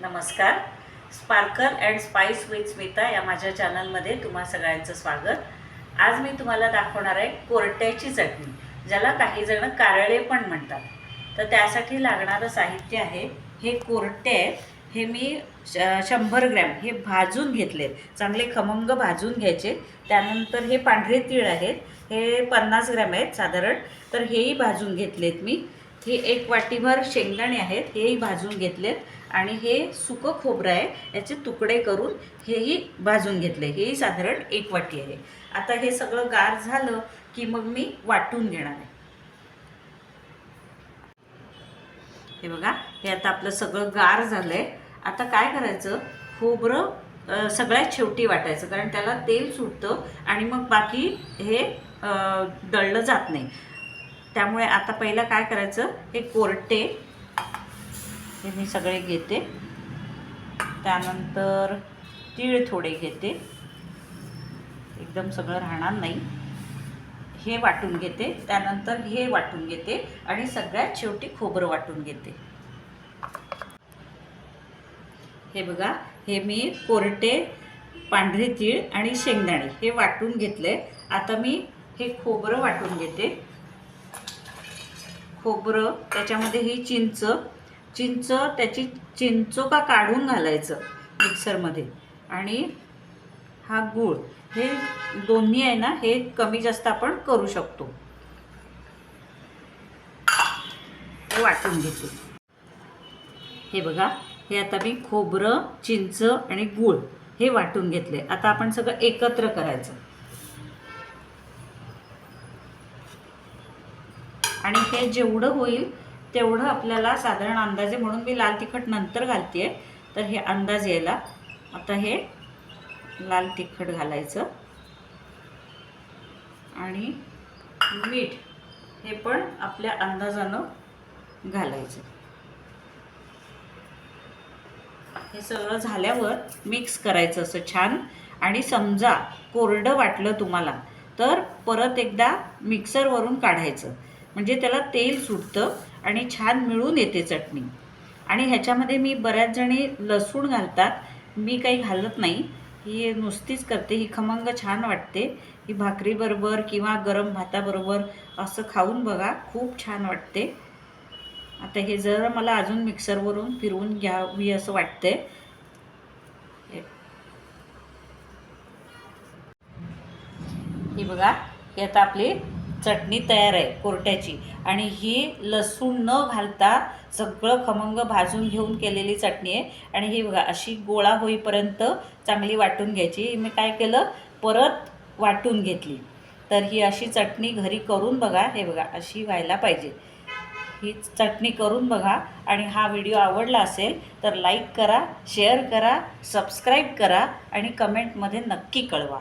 नमस्कार. Sparkle and spice with Smita या माझ्या चॅनलमध्ये तुम्हा सगळ्यांचं स्वागत. आज मी तुम्हाला दाखवणार आहे कोरट्याची चटणी ज्याला काही जण कारळे पण म्हणतात. तर त्यासाठी लागणारं साहित्य आहे हे कोरटे हे मी श- शंभर ग्रॅम हे भाजून घेतले चांगले खमंग भाजून घ्यायचे. त्यानंतर हे पांढरे तीळ आहेत. हे पन्नास ग्रॅम आहेत साधारण. तर हेही भाजून घेतलेत मी. हे एक वाटीभर शेंगदाणे आहेत हेही भाजून घेतलेत. आणि हे सुकं खोबरं आहे याचे तुकडे करून हेही भाजून घेतले. हेही साधारण एक वाटी आहे. आता हे सगळं गार झालं की मग मी वाटून घेणार आहे. हे बघा हे आता आपलं सगळं गार झालं आहे आता काय करायचं? खोबरं सगळ्यात शेवटी वाटायचं कारण त्याला तेल सुटतं आणि मग बाकी हे दळलं जात नाही. त्यामुळे आता पहिलं काय करायचं? हे कोरटे हे मी सगळे घेते. त्यानंतर तीळ थोडे घेते. एकदम सगळं राहणार नाही. हे वाटून घेते. त्यानंतर हे वाटून घेते आणि सगळ्यात शेवटी खोबरं वाटून घेते. हे बघा हे मी कोरटे पांढरे तीळ आणि शेंगदाणे हे वाटून घेतले आता मी हे खोबरं वाटून घेते. खोबरं त्याच्यामध्ये ही चिंच. चिंच त्याची चिंचोका काढून घालायचं मिक्सरमध्ये. आणि हा गूळ हे दोन्ही आहे ना हे कमी जास्त आपण करू शकतो. हे वाटून घेतो. हे बघा हे आता मी खोबरं चिंच आणि गूळ हे वाटून घेतले. आता आपण सगळं एकत्र करायचं. आणि हे जेवढं होईल तेवढं आपल्याला साधारण अंदाजे म्हणून मी लाल तिखट नंतर घालते तर हे अंदाज यायला. आता हे लाल तिखट घालायचं. आणि मीठ हे पण आपल्या अंदाजानं घालायचं. हे सगळं झाल्यावर मिक्स करायचं असं छान. आणि समजा कोरडं वाटलं तुम्हाला तर परत एकदा मिक्सरवरून काढायचं. म्हणजे त्याला तेल सुटतं आणि छान मिळून येते चटणी. आणि ह्याच्यामध्ये मी बऱ्याच जणी लसूण घालतात मी काही घालत नाही. ही नुसतीच करते ही खमंग छान वाटते. ही भाकरीबरोबर किंवा गरम भाताबरोबर असं खाऊन बघा खूप छान वाटते. आता हे जर मला अजून मिक्सरवरून फिरवून घ्यावी असं वाटतंय. हे- बघा हे आता आपली चटणी तयार आहे कोरट्याची. आणि ही लसूण न घालता सगळं खमंग भाजून घेऊन केलेली चटणी आहे. आणि ही बघा अशी गोळा होईपर्यंत चांगली वाटून घ्यायची. मी काय केलं? परत वाटून घेतली. तर ही अशी चटणी घरी करून बघा हे बघा अशी व्हायला पाहिजे. ही चटणी करून बघा. आणि हा व्हिडिओ आवडला असेल तर लाईक करा शेअर करा सबस्क्राईब करा आणि कमेंटमध्ये नक्की कळवा.